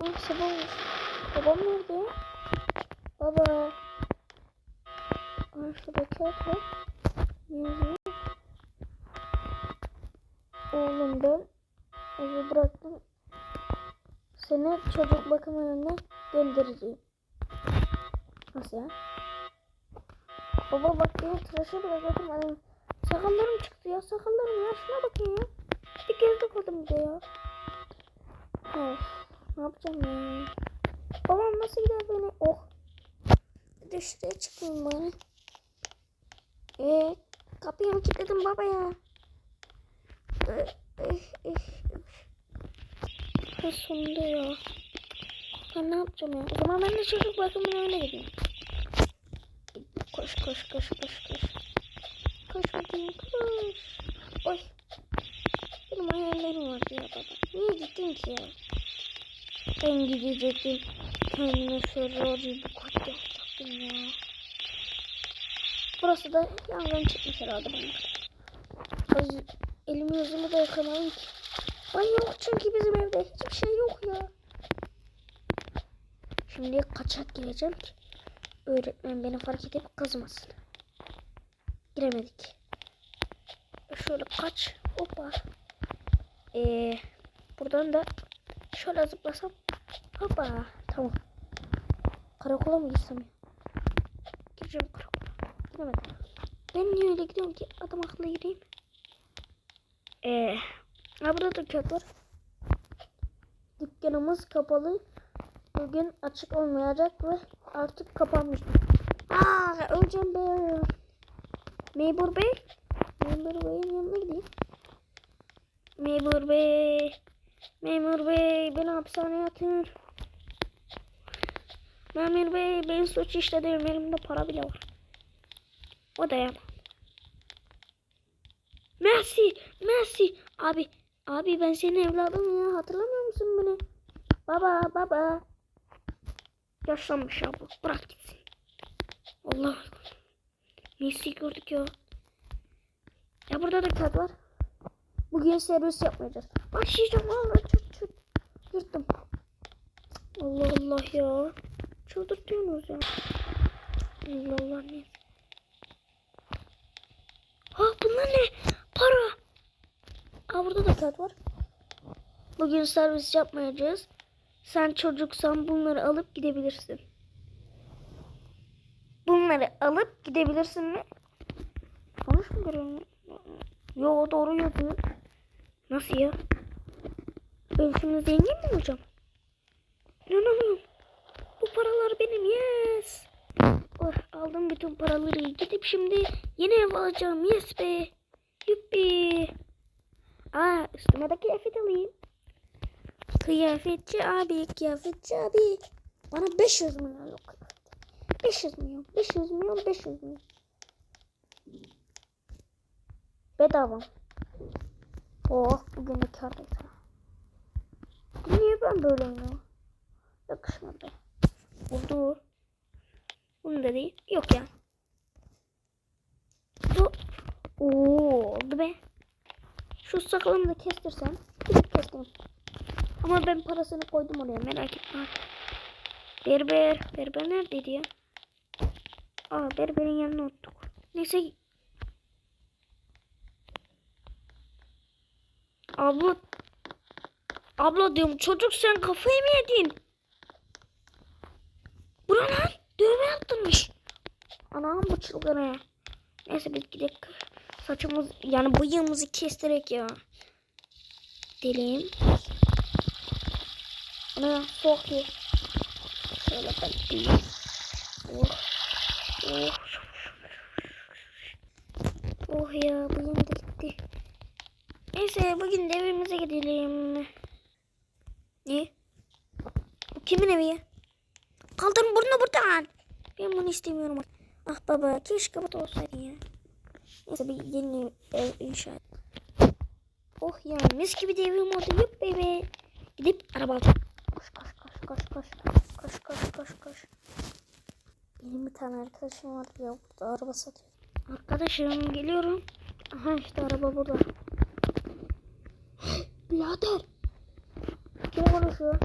Ah sabah. Babam nerede? Baba. Ah şurada kağıt var. Oğlum ben evi bıraktım. Seni çocuk bakım evine göndereceğim. Nasıl ya? Baba bak beni tıraşa bıraktım. Hani sakallarım çıktı ya sakallarım ya. Şuna bakın ya. Bir gözlük koydum bir de ya. Of. Ne yapacağım ya? Babam nasıl gider beni? Oh. Bir de şuraya çıkayım bari. Eee kapıyı mı kilitledin baba ya? Eh, eh, eh. Sonunda ya. Ben ne yapacağım ya? O zaman ben de çocuk bakımına öyle gideyim. Koş koş koş koş koş. Koş bakayım koş. Oy. Benim hayallerim vardı ya baba. Niye gittin ki ya? Ben gidecektim. Kendime Ferrari bir kot yapacaktım ya. Burası da yangın çıkmış herhalde bana. Elimi yüzümü de yıkamayayım ki. Ay yok çünkü bizim evde hiçbir şey yok ya. Şimdi kaçak gireceğim ki öğretmen beni fark edip kızmasın. Giremedik. Şöyle kaç. Hoppa. Ee, buradan da şöyle zıplasam. Hoppa. Tamam. Karakola mı gitsem ya? Gireceğim karakola. Giremedim. Ben niye öyle gidiyorum ki? Adam akıllı gireyim. Ee, ha burada da kağıt var. Dükkanımız kapalı. Bugün açık olmayacak ve artık kapanmış. Aa, öleceğim be. Memur bey. Memur beyin yanına gideyim. Memur bey. Memur bey beni hapishaneye atın. Memur bey ben suç işledim. Elimde para bile var. O da yapamam. Merci. Merci. Abi. Abi ben senin evladın ya. Hatırlamıyor musun beni? Baba baba. Yaşlanmış ya bu. Bırak gitsin. Allah. Messi gördük ya. Ya burada da kağıt var. Bugün servis yapmayacağız. Başlayacağım Allah çıt çıt. Yırttım. Allah Allah ya. Çıldırtıyorsunuz ya. Allah Allah ne? Ha bunlar ne? Para. Aa burada da kağıt var. Bugün servis yapmayacağız. Sen çocuksan bunları alıp gidebilirsin. Bunları alıp gidebilirsin mi? Yanlış mı görüyorum? Yo doğru yazıyor. Nasıl ya? Ben şimdi zengin mi olacağım? İnanamıyorum. Bu paralar benim yes. Oh, aldım bütün paraları. Gidip şimdi yeni ev alacağım. Yes be. Yuppi. Aa üstüme de kıyafet alayım. Kıyafetçi abi, kıyafetçi abi. Bana 500 milyon yok. 500 milyon, 500 milyon, 500 milyon. Bedava. Oh bugün de kârdayız. ha. Niye ben böyleyim ya? Yakışmadı. Oldu. Bunu da değil. Yok ya. Bu. Oo, oldu be. Şu sakalımı da kestirsem. Kestim. Ama ben parasını koydum oraya merak etme. Berber. Berber neredeydi ya? Aa berberin yanına unuttuk. Neyse. Abla. Abla diyorum çocuk sen kafayı mı yedin? Buna lan dövme yaptırmış. Anam bu çılgına. Neyse biz gidelim. Saçımız yani bıyığımızı kestirek ya. Deliyim. Ana soğuk ye. Şöyle bakayım. Oh. Oh. Oh ya bıyığım. Neyse bugün evimize gidelim. Ne? Kimin evi ya? Kaldırın bunu buradan. Ben bunu istemiyorum. Ah baba keşke bu da olsaydı ya. Neyse bir yeni ev inşa et. Oh ya mis gibi de evim oldu. Yup bebe. Gidip araba alacağım. Koş koş koş koş koş. Koş koş koş koş. Benim bir tane arkadaşım vardı ya burada araba satıyor. Arkadaşım geliyorum. Aha işte araba burada. Birader. Kim konuşuyor?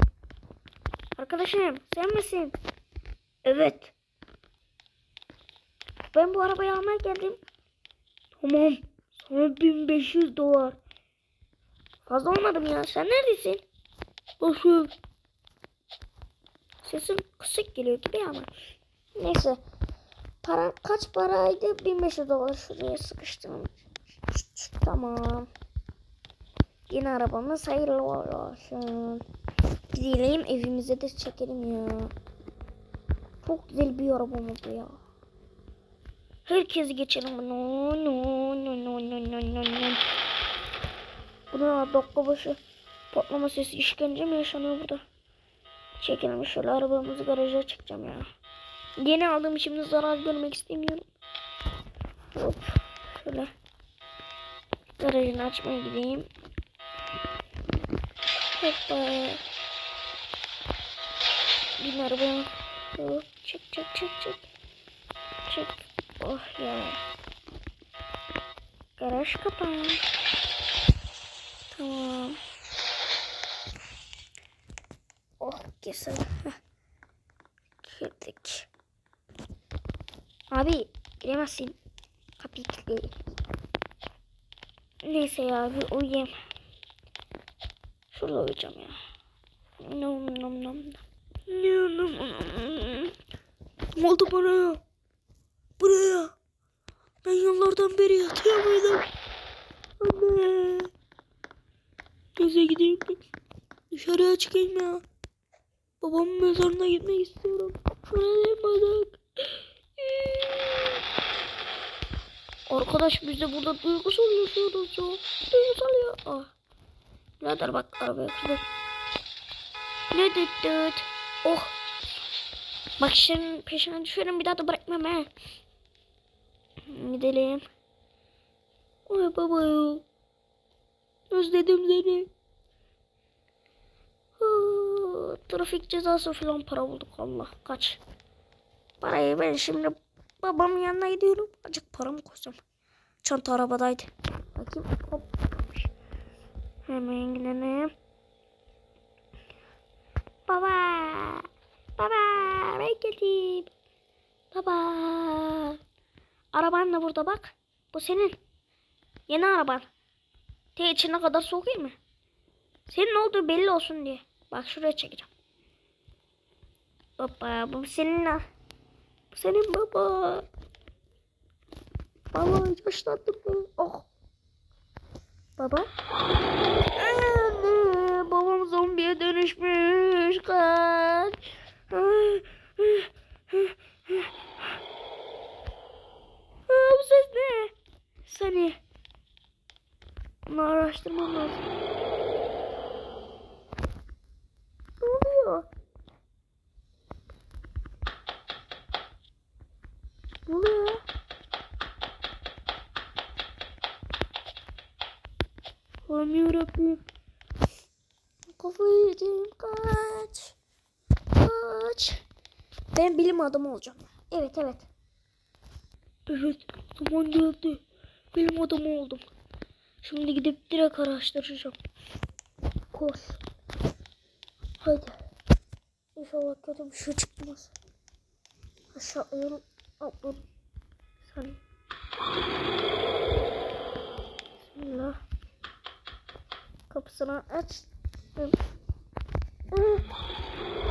Arkadaşım sen misin? Evet. Ben bu arabayı almaya geldim. Tamam. Sana 1500 dolar. Fazla olmadı mı ya? Sen neredesin? Boşum. Sesin kısık geliyor gibi ama. Neyse. Para kaç paraydı? 1500 dolar şuraya sıkıştım. Tamam. Yeni arabamız hayırlı olsun. Gidelim evimize de çekelim ya. Çok güzel bir arabam oldu ya. Herkes geçelim. No no no no no no no no. Buna dakika başı patlama sesi işkence mi yaşanıyor burada? Çekelim şöyle arabamızı garaja çekeceğim ya. Yeni aldığım şimdi zarar görmek istemiyorum. Hop şöyle. Garajını açmaya gideyim. Hoppa. Bin arabaya. Hop, çek çek çek çek. Çek. Oh ya. Garaj kapağı. Tamam. Oh kesin. Girdik. Abi giremezsin. Kapıyı kilitleyin. Neyse ya bir uyuyayım. Şurada uyuyacağım ya. Nom nom nom nom. Nom nom. Ne oldu buraya? Buraya. Ben yıllardan beri yatıyor muydum? Anne. Göze gideyim. Dışarıya çıkayım ya. Babamın mezarına gitmek istiyorum. Şuraya balık. Arkadaş biz de burada duygusal yaşıyoruz ya. Duygusal ya. Ah. Birader bak arabaya kırdım. Ne düt düt. Oh. Bak şimdi peşine düşerim bir daha da bırakmam he. Gidelim. Ay baba ya. Özledim seni. Aa, trafik cezası falan para bulduk Allah kaç. Parayı ben şimdi babamın yanına gidiyorum. Acık paramı koysam. Çanta arabadaydı. Bakayım. Hop. Hemen gidelim. Baba. Baba. Ben. Baba. Araban da burada bak. Bu senin. Yeni araban. Te içine kadar sokayım mı? Senin olduğu belli olsun diye. Bak şuraya çekeceğim. Baba bu senin ha. Bu senin baba. Baba yaşlandım? Oh. Baba. Anne, babam zombiye dönüşmüş. Kaç. Aa, bu ses ne? Saniye. Bunu araştırmam lazım. Ne oluyor? Ne oluyor? ya? Allah'ım yarabbim. Kafayı yedim. Kaç. Kaç. Ben bilim adamı olacağım. Evet evet. Evet. Zaman geldi. Bilim adamı oldum. Şimdi gidip direkt araştıracağım. Koş. Haydi. İnşallah kötü bir şey çıkmaz. Aşağı ayırım. Atladım. Saniye. Bismillah. Kapısını açtım.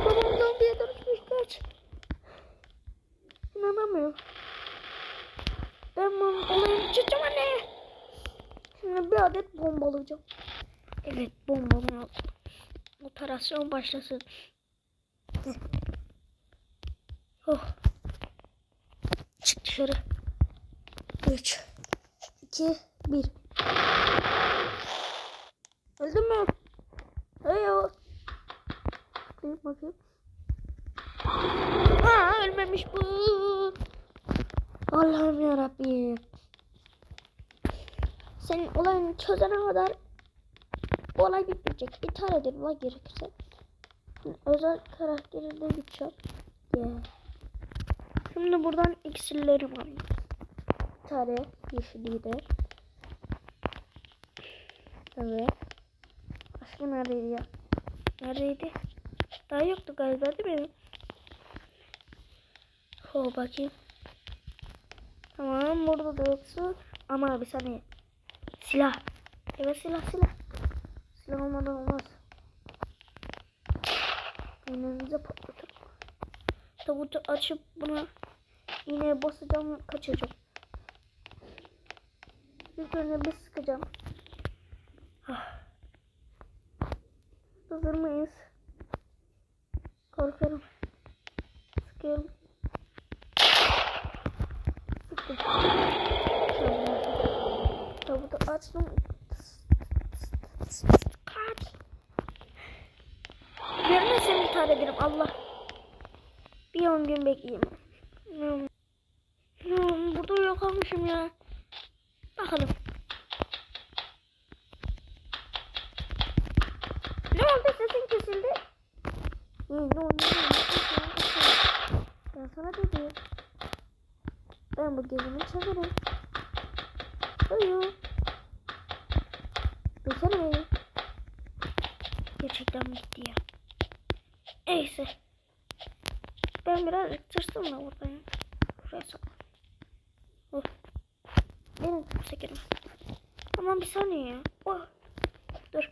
Babam zombiye dönüşmüş kaç. İnanamıyorum. Ben olayını çözeceğim anne. Şimdi bir adet bombalayacağım. Evet bombalama. Operasyon başlasın. Oh. Çık dışarı. 3 2 1 Öldün mü? Heyo. Bakayım bakayım. Aa ölmemiş bu. Allah'ım yarabbim. Senin olayını çözene kadar olay bitmeyecek. İthal edin la gerekirse. Özel karakterinde gideceğim. Yeah. Şimdi buradan iksirlerim var. Bir tane yeşil lider. Evet. Başka neredeydi ya? Neredeydi? Daha yoktu galiba değil mi? Ho bakayım. Tamam burada da yoksa. Ama bir saniye. Silah. Evet silah silah. Silah olmadan olmaz. Önümüze patlatır. Tabutu açıp buna iğneye basacağım kaçacağım. Önce bir sıkacağım. Ah. Hazır mıyız? Korkuyorum. Sıkıyorum. Sıktım. Tabutu açtım. Kaç. Seni intihar ederim Allah. Bir on gün bekleyeyim. Burada uyuyakalmışım ya. Bakalım. Ne oldu sesin kesildi? İyi ne oldu? ne oldu? Ben sana dedim. Ben bu gezimi çevireyim. Uyu. Beni. Gerçekten mi gitti ya? Neyse. Ben biraz tırstım da buradayım. Şuraya sok. Oh. Benim girmez. Tamam bir saniye ya. Oh. Dur.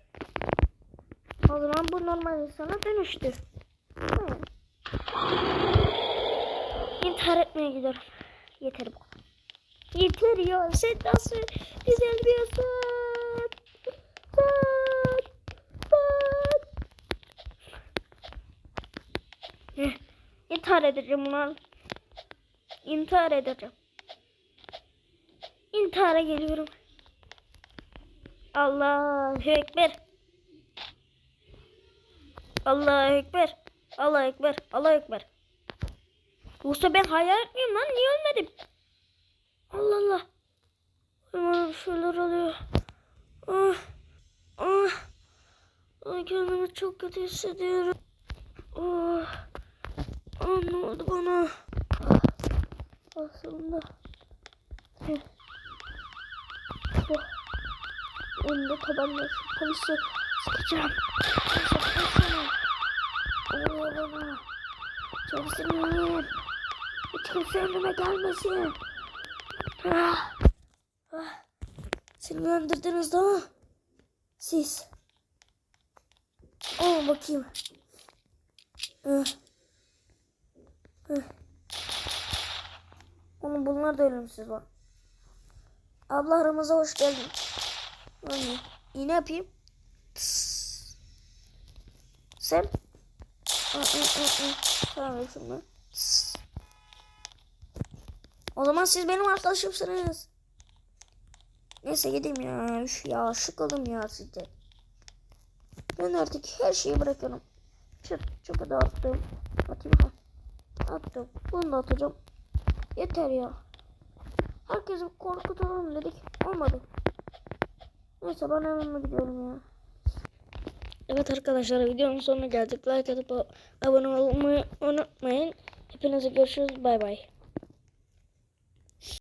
O zaman bu normal insana dönüştü. Hmm. İntihar etmeye gidiyorum. Yeter bu. Yeter ya. Sen nasıl insan. Sen. Sen. Eh, İntihar edeceğim ulan. İntihar edeceğim. İntihara geliyorum. Allahu Ekber. Allahu Ekber. Allahu Ekber. Allahu Ekber. Yoksa ben hayal etmiyorum lan. Niye ölmedim? Allah Allah. Bir şeyler oluyor. Ah. Ah. Ay kendimi çok kötü hissediyorum. Ah. Ah ne oldu bana? Ah. Aslında. Tüh. Bu. Önünde tabanla şu polisi sıkacağım. Sıkacağım. Oluyor bana. Çok sinirliyim. Hiç kimse önüme gelmesin. Ah. Ah. Sinirlendirdiniz daha. Siz. Aa bakayım. Ah. Ah. Onun bunlar da ölümsüz var. Abla aramıza hoş geldin. Anne. İğne yapayım. Sen? Aa, aa. Tamam şunu. Tıs. O zaman siz benim arkadaşımsınız. Neyse gideyim ya. Üf ya sıkıldım ya sizde. Ben artık her şeyi bırakıyorum. Çöp, çöpe de attım. Atayım ha. Attım. Bunu da atacağım. Yeter ya. Herkesi korkutalım dedik. Olmadı. Neyse ben evime gidiyorum ya. Evet arkadaşlar videonun sonuna geldik. Like atıp abone olmayı unutmayın. Hepinize görüşürüz. Bay bay.